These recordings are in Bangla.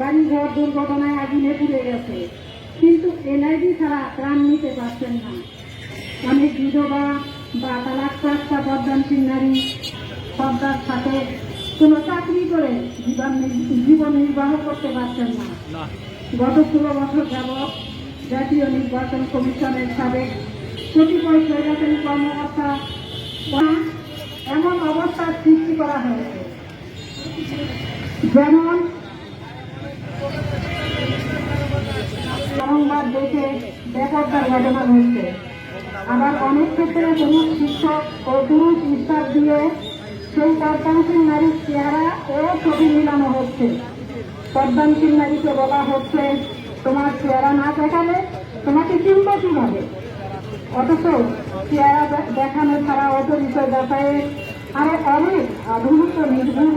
বাড়িঘর দুর্ঘটনায় আগুনে পুড়ে গেছে। কিন্তু এনআইডি ছাড়া প্রাণ নিতে পারছেন না। অনেক বিধবা বা তালাকপ্রাপ্তা পদ্মান্তির নারী পদ্মার সাথে কোনো চাকরি করে জীবন জীবন নির্বাহ করতে পারছেন না। গত ষোলো বছর যাবৎ জাতীয় নির্বাচন কমিশনের সাবেক কতিপয় সরকারি কর্মকর্তা এমন অবস্থার সৃষ্টি করা হয়েছে। যেমন বারংবার দেখে ব্যাপারটার ঘটনা হয়েছে আবার অনেক ক্ষেত্রে পুরুষ শিক্ষক ও পুরুষ স্টাফ দিয়ে সেই পদ্মাংশীল নারীর চেহারা ও ছবি মিলানো হচ্ছে। পদ্মাংশীল নারীকে বলা হচ্ছে, তোমার চেহারা না দেখালে তোমাকে চিনব কীভাবে? অথচ চেহারা দেখানো ছাড়া অপরিচয় যাতায়াত আরও অনেক আধুনিক নির্ভুল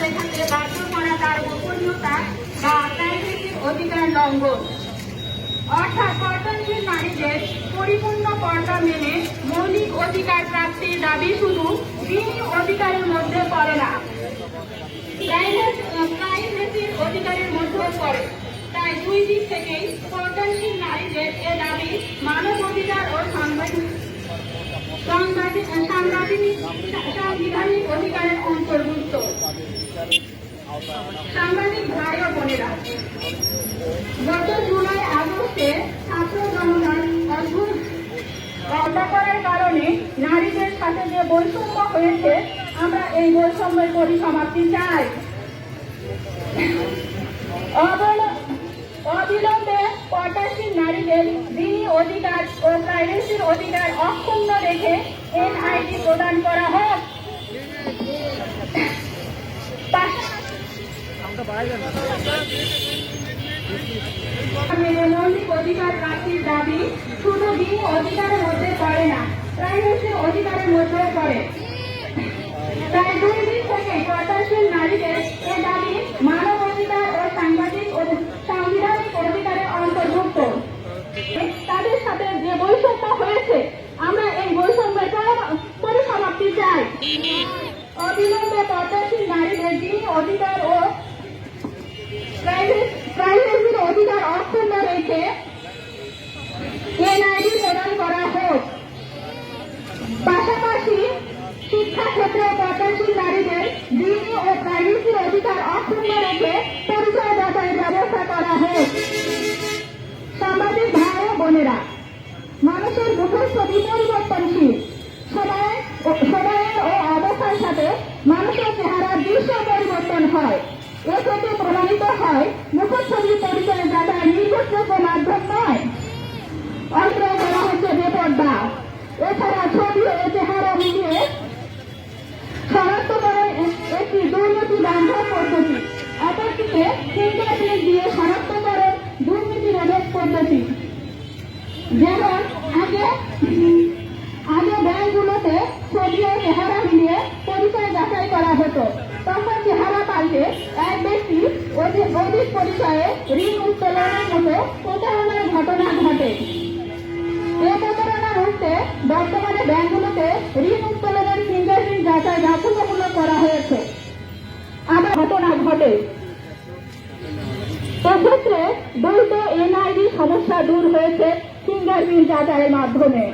চেহারা বাধ্য করা তার গোপনীয়তা বা প্রাইভেসির অধিকার লঙ্ঘন। অর্থাৎ পর্দাশীল নারীদের পরিপূর্ণ পর্দা মেনে মৌলিক অধিকার প্রাপ্তির দাবি শুধু দিনই অধিকারের মধ্যে পড়ে না। প্রাইভেসির অধিকারের মধ্যেও পড়ে। তাই দুই দিক থেকেই পর্দাশীল নারীদের এ দাবি মানব অধিকার ও সাংবিধানিক সাংবিধানিক অধিকারের অন্তর্ভুক্ত। সাংবাদিক ভাই ও বোনেরা, গত জুলাই আগস্টে ছাত্র জনতার অদ্ভুত অত্যাচারের কারণে নারীদের সাথে যে বৈষম্য হয়েছে, আমরা এই বৈষম্যের পরিসমাপ্তি চাই। অবল- অবিলম্বে পর্দাসীন নারীদের দিনী অধিকার ও প্রাইভেসির অধিকার অক্ষুণ্ণ রেখে এনআইডি প্রদান করা হোক। দাবি, শুধু অধিকারের মধ্যে পড়ে না, প্রাইভেসির অধিকারের প্রতাশীল নারীদের মানব অধিকার ও সাংবাদিক সাংবিধানিক অধিকারের অন্তর্ভুক্ত। তাদের সাথে যে বৈষম্য হয়েছে, আমরা এই বৈষম্যের পরিসমাপ্তি চাই। অবিলম্বে প্রতাশীল নারীদের দিন অধিকার ও প্রাইভেসির অধিকার অক্ষুণ্ণ রেখে নারীদের অধিকার রেখে পরিচয় যাচাইয়ের ব্যবস্থা করা হোক। সাংবাদিক ভাই ও বোনেরা, মানুষের মুখস্থতি পরিবর্তনশীল সময় সময়ের ও অবস্থার সাথে মানুষের চেহারার দৃশ্য পরিবর্তন হয়। এ থেকে প্রমাণিত হয় মুখচ্ছবি পরিচয় যাতায়াত নির্ভরযোগ্য মাধ্যম নয় অন্ত্র করা হচ্ছে বেপর্দা এছাড়া ছবি ও চেহারা মিলিয়ে শনাক্ত একটি দুর্নীতি বান্ধব পদ্ধতি। অপরটিকে ফিঙ্গারপ্রিন্ট দিয়ে শনাক্ত দুর্নীতি রোধক পদ্ধতি। যেমন, আগে আগে ব্যাংকগুলোতে ছবি ও চেহারা মিলিয়ে পরিচয় যাচাই করা হতো। তখন চেহারা পাল্টে অধিক পরিচয়ে ঋণ উত্তোলনের মতো প্রতারণার ঘটনা ঘটে। এ প্রতারণা রুখতে বর্তমানে ব্যাংকগুলোতে ঋণ উত্তোলনের ফিঙ্গারপ্রিন্ট যাচাই বাধ্যতামূলক করা হয়েছে। আবার ঘটনা ঘটে। এক্ষেত্রে এনআইডি সমস্যা দূর হয়েছে ফিঙ্গারপ্রিন্ট যাচাইয়ের মাধ্যমে।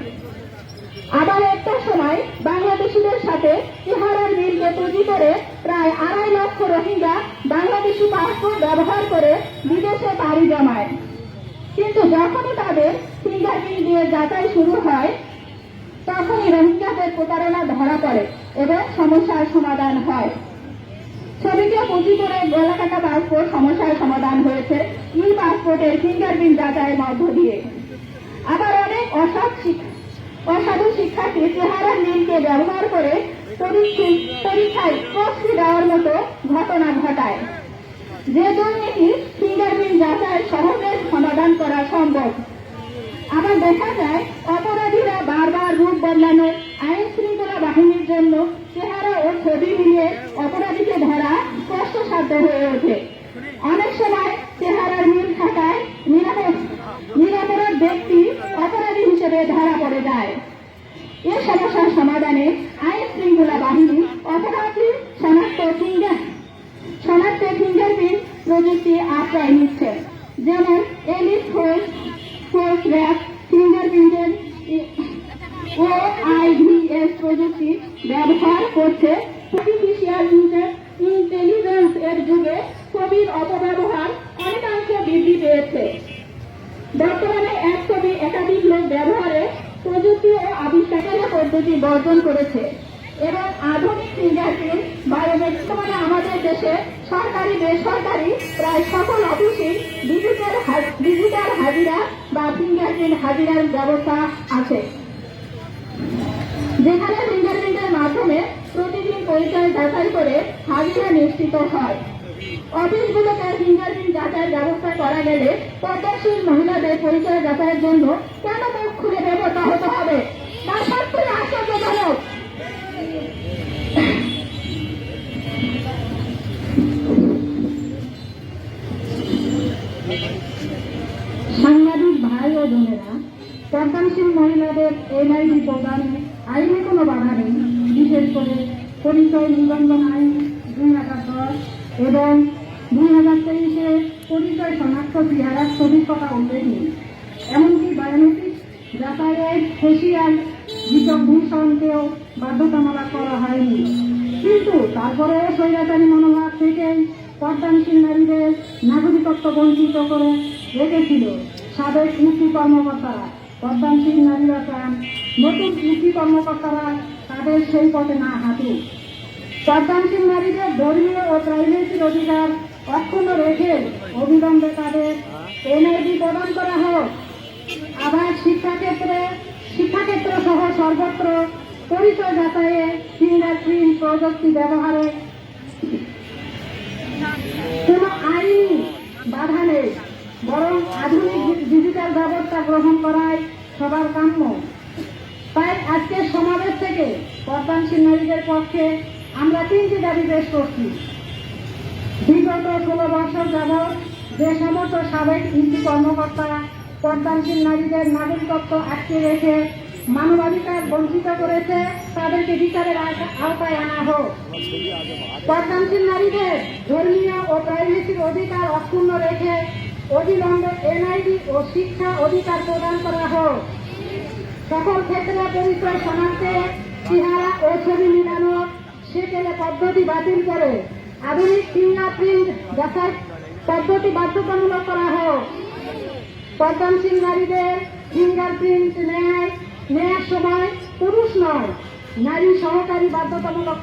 আবার একটা সময় বাংলাদেশিদের সাথে চেহারার মিলকে পুঁজি করে প্রায় আড়াই লক্ষ রোহিঙ্গা বাংলাদেশি পাসপোর্ট ব্যবহার করে বিদেশে পাড়ি জমায়। কিন্তু যখনই তাদের ফিঙ্গারপ্রিন্ট দিয়ে যাচাই শুরু হয়, তখনই রোহিঙ্গাদের প্রতারণা ধরা পড়ে এবং সমস্যার সমাধান হয়। ছবিকে পুঁজি করে গলাকাটা পাসপোর্ট সমস্যার সমাধান হয়েছে ই পাসপোর্টের ফিঙ্গারপ্রিন্ট যাচাইয়ের মধ্য দিয়ে। আবার অনেক অসৎ অসাধু শিক্ষার্থী চেহারার লিঙ্কে ব্যবহার করে পরীক্ষায় প্রশ্রী দেওয়ার মতো ঘটনা ঘটায় যে দুর্নীতি ফিঙ্গারপ্রিন্ট যাচাই সহজে সমাধান করা সম্ভব। আবার দেখা যায়, অপরাধীরা বারবার রূপ বদলানো, আইন শৃঙ্খলা বাহিনীর জন্য চেহারা ও ছবি মিলিয়ে অপরাধীকে ধরা কষ্টসাধ্য হয়ে ওঠে। অনেক সময় চেহারার মিল থাকায় নিরাপদ নিরাপরাধ ব্যক্তি অপরাধী হিসেবে ধরা পড়ে যায়। এ সমস্যার সমাধানে আইন শৃঙ্খলা বাহিনী অপরাধী শনাক্ত ফিঙ্গার শনাক্ত ফিঙ্গারপ্রিন্ট প্রযুক্তি আশ্রয় নিচ্ছে। যেমন এলিট ফোর্স ফোর্স র্যাপ ফিঙ্গারপ্রিন্টের ও আইভিএস প্রযুক্তি ব্যবহার করছে। আর্টিফিশিয়াল ইন্টেলিজেন্স এর যুগে ছবির অপব্যবহার অনেকাংশে বৃদ্ধি পেয়েছে। বর্তমানে এক ছবি একাধিক লোক ব্যবহারে পদ্ধতি বর্জন করেছে। এবং আধুনিক ফিঙ্গারপ্রিন্ট বায়োমেট্রিক আমাদের দেশে সরকারি, বেসরকারি প্রায় সকল অফিসেই ডিজিটাল ডিজিটাল হাজিরা বা ফিঙ্গারপ্রিন্ট হাজিরার ব্যবস্থা আছে। যেখানে ফিঙ্গারপ্রিন্টের মাধ্যমে প্রতিদিন পরিচয় যাচাই করে হাজিরা নিশ্চিত হয়। অফিসগুলোতে ফিঙ্গারপ্রিন্ট যাচাইয়ের ব্যবস্থা করা গেলে পদ্মশীল মহিলাদের পরিচয় যাচাইয়ের জন্য কেন মুখ খুলে ব্যবস্থা হতে হবে। তার সত্যি সাংবাদিক ভাই ও বোনেরা পর্দানশীল মহিলাদের এনআইডি প্রদানে আইনে কোনো বাধা নেই, বিশেষ করে পরিচয় নিবন্ধন আইন দুই হাজার দশ এবং দুই হাজার তেইশে পরিচয় শনাক্ত চেহারার ছবির কথা উল্লেখ নেই। এমনকি বায়োমেট্রিক যাতায়াতের ফেসিয়াল বিচক্ষণকেও বাধ্যতামূলক করা হয়নি। কিন্তু তারপরে স্বৈরাচারী মনোভাব থেকেই পর্দানশীল নারীদের নাগরিকত্ব বঞ্চিত করে রেখেছিল সাবেক মুক্তি কর্মকর্তারা। পর্দানশীল নারীরা চান নতুন মুক্তি কর্মকর্তারা তাদের সেই পথে না হাঁটুক। পর্দানশীল নারীদের ধর্মীয় ও প্রাইভেসির অধিকার অক্ষুণ্ণ রেখে অবিলম্বে তাদের এনআইডি প্রদান করা হোক। আবার শিক্ষাক্ষেত্রে শিক্ষাক্ষেত্র সহ সর্বত্র পরিচয় যাচাইয়ে ফিঙ্গারপ্রিন্ট প্রযুক্তি ব্যবহারে কোনো আইনি বাধা নেই, বরং আধুনিক ডিজিটাল ব্যবস্থা গ্রহণ করাই সবার কাম্য। তাই আজকের সমাবেশ থেকে পর্দানশীল নারীদের পক্ষে আমরা তিনটি দাবি পেশ করছি। বিগত ষোলো বছর যাবৎ যে সমস্ত সাবেক ইসি কর্মকর্তা পর্দানশীল নারীদের নাগরিকত্ব আটকে রেখে মানবাধিকার বঞ্চিত করেছে, তাদেরকে বিচারের আওতা- আওতায় আনা হোক। পর্দানশীল নারীদের ধর্মীয় ও প্রাইভেসির অধিকার অক্ষুণ্ণ রেখে অবিলম্বে এনআইডি ও শিক্ষা অধিকার প্রদান করা হোক। সকল ক্ষেত্রে পরিচয় শনাক্তে চেহারা ও ছবি মিলানো সেকেলে পদ্ধতি বাতিল করে আধুনিক ফিঙ্গারপ্রিন্ট যাচাই পদ্ধতি বাধ্যতামূলক করা হোক। পর্দানশীল নারীদের ফিঙ্গারপ্রিন্ট নেয় নেয়ার সময় পুরুষ নয় নারী সহকারী বাধ্যতামূলক